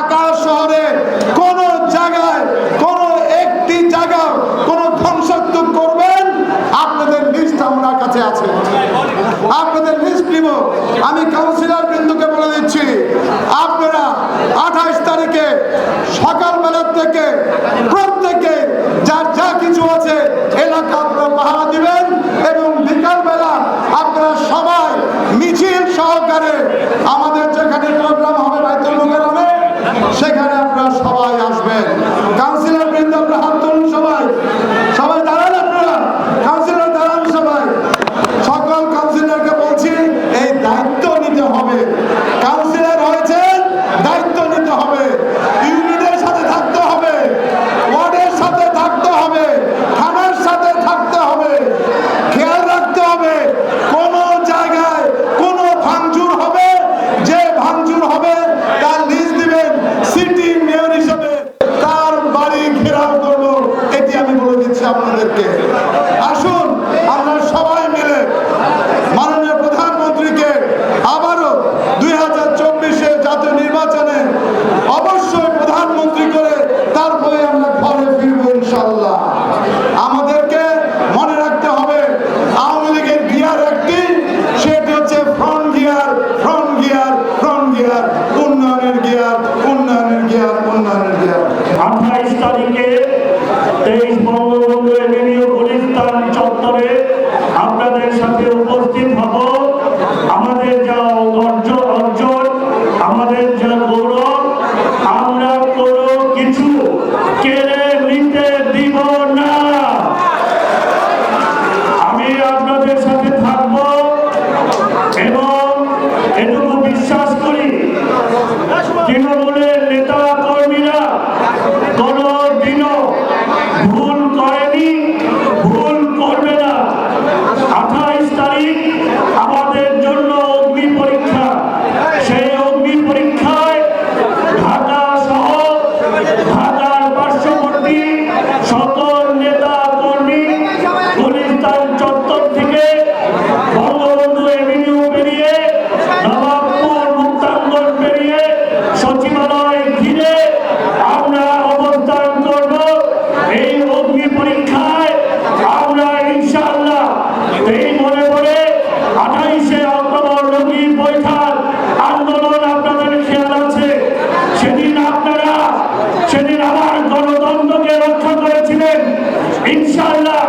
ঢাকা শহরে কোন জায়গায়, কোন একটি জায়গা কোন ধ্বংসাত্মক করবেন? আপনাদের লিস্ট আমার কাছে আছে। আপনাদের লিস্ট নিব। আমি কাউন্সিলর বৃন্দুকে বলে দিচ্ছি, আপনারা আঠাশ তারিখে সকালবেলার থেকে প্রত্যেকে যার যা কিছু আছে এলাকা আপনারা পাহারা দিবেন এবং বিকালবেলা আপনারা সবাই মিছিল সহকারে আমাদের যেখানে আসুন। আমাদের শেখার আন্দোলন আপনাদের খেয়াল আছে? সেদিন আপনারা সেদিন আমার গণতন্ত্রকে রক্ষা করেছিলেন। ইনশাল্লাহ